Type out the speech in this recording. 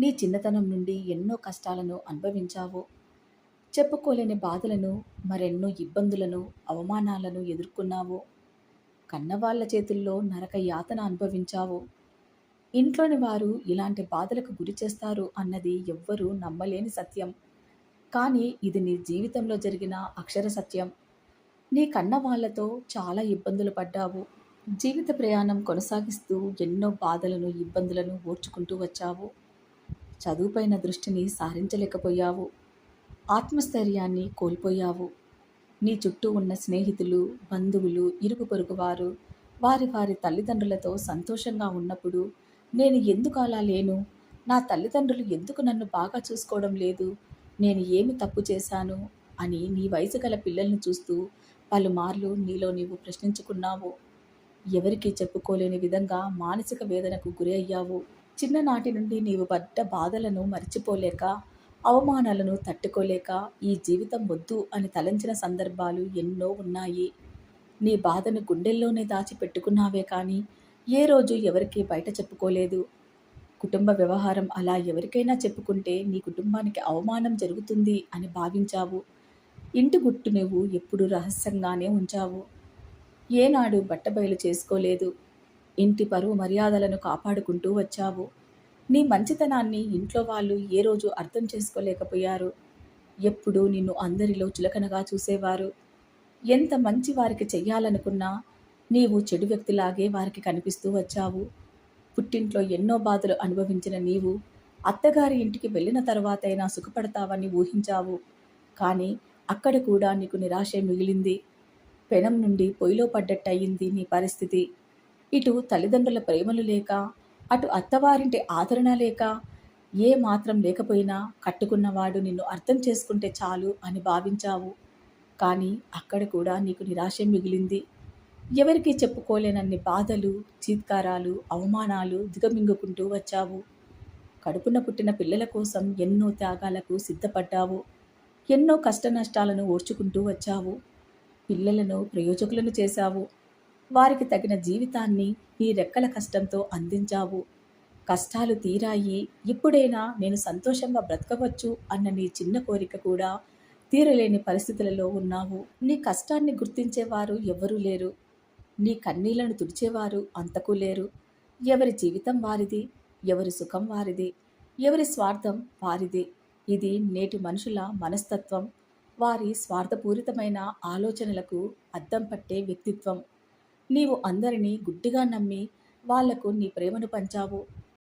నీ చిన్నతనం నుండి ఎన్నో కష్టాలను అనుభవించావు? చెప్పుకోలేని బాధలను మరెన్నో ఇబ్బందులను అవమానాలను ఎదుర్కొన్నావు? కన్నవాళ్ళ చేతుల్లో నరక యాతన అనుభవించావు? ఇంట్లోని వారు ఇలాంటి బాధలకు గురి చేస్తారు అన్నది ఎవ్వరూ నమ్మలేని సత్యం. కానీ ఇది నీ జీవితంలో జరిగిన అక్షర సత్యం. నీ కన్న వాళ్ళతో చాలా ఇబ్బందులు పడ్డావు. జీవిత ప్రయాణం కొనసాగిస్తూ ఎన్నో బాధలను ఇబ్బందులను ఓర్చుకుంటూ వచ్చావు. చదువుపైన దృష్టిని సారించలేకపోయావు. ఆత్మస్థైర్యాన్ని కోల్పోయావు. నీ చుట్టూ ఉన్న స్నేహితులు బంధువులు ఇరుగు పొరుగు వారు వారి వారి తల్లిదండ్రులతో సంతోషంగా ఉన్నప్పుడు నేను ఎందుకు అలా లేను? నా తల్లిదండ్రులు ఎందుకు నన్ను బాగా చూసుకోవడం లేదు? నేను ఏమి తప్పు చేశాను? అని నీ వయసు గల పిల్లల్ని చూస్తూ పలుమార్లు నీలో నీవు ప్రశ్నించుకున్నావు. ఎవరికీ చెప్పుకోలేని విధంగా మానసిక వేదనకు గురి అయ్యావు చిన్ననాటి నుండి నీవు పడ్డ బాధలను మర్చిపోలేక అవమానాలను తట్టుకోలేక ఈ జీవితం వద్దు అని తలంచిన సందర్భాలు ఎన్నో ఉన్నాయి. నీ బాధను గుండెల్లోనే దాచిపెట్టుకున్నావే కానీ ఏ రోజు ఎవరికీ బయట చెప్పుకోలేదు. కుటుంబ వ్యవహారం అలా ఎవరికైనా చెప్పుకుంటే నీ కుటుంబానికి అవమానం జరుగుతుంది అని భావించావు. ఇంటి గుట్టు నువ్వు ఎప్పుడు రహస్యంగానే ఉంచావు. ఏనాడు బట్టబయలు చేసుకోలేదు. ఇంటి పరువు మర్యాదలను కాపాడుకుంటూ వచ్చావు. నీ మంచితనాన్ని ఇంట్లో వాళ్ళు ఏ రోజు అర్థం చేసుకోలేకపోయారు? ఎప్పుడూ నిన్ను అందరిలో చులకనగా చూసేవారు. ఎంత మంచి వారికి చెయ్యాలనుకున్నా నీవు చెడు వ్యక్తిలాగే వారికి కనిపిస్తూ వచ్చావు. పుట్టింట్లో ఎన్నో బాధలు అనుభవించిన నీవు అత్తగారి ఇంటికి వెళ్ళిన తర్వాతైనా సుఖపడతావని ఊహించావు. కానీ అక్కడ కూడా నీకు నిరాశే మిగిలింది. పెనం నుండి పొయ్యిలో పడ్డట్టయింది నీ పరిస్థితి. ఇటు తల్లిదండ్రుల ప్రేమలు లేక అటు అత్తవారింటి ఆదరణ లేక ఏ మాత్రం లేకపోయినా కట్టుకున్నవాడు నిన్ను అర్థం చేసుకుంటే చాలు అని భావించావు. కానీ అక్కడ కూడా నీకు నిరాశ మిగిలింది. ఎవరికీ చెప్పుకోలేనన్ని బాధలు చీత్కారాలు అవమానాలు దిగమింగుకుంటూ వచ్చావు. కడుపున పుట్టిన పిల్లల కోసం ఎన్నో త్యాగాలకు సిద్ధపడ్డావు. ఎన్నో కష్ట నష్టాలను ఓర్చుకుంటూ వచ్చావు. పిల్లలను ప్రయోజకులను చేశావు. వారికి తగిన జీవితాన్ని నీ రెక్కల కష్టంతో అందించావు. కష్టాలు తీరాయి. ఇప్పుడైనా నేను సంతోషంగా బ్రతకవచ్చు అన్న నీ చిన్న కోరిక కూడా తీరలేని పరిస్థితులలో ఉన్నావు. నీ కష్టాన్ని గుర్తించేవారు ఎవరూ లేరు. నీ కన్నీళ్ళను తుడిచేవారు అంతకు లేరు. ఎవరి జీవితం వారిది ఎవరి సుఖం వారిది ఎవరి స్వార్థం వారిది. ఇది నేటి మనుషుల మనస్తత్వం. వారి స్వార్థపూరితమైన ఆలోచనలకు అద్దం పట్టే వ్యక్తిత్వం. నీవు అందరినీ గుడ్డిగా నమ్మి వాళ్ళకు నీ ప్రేమను పంచావు.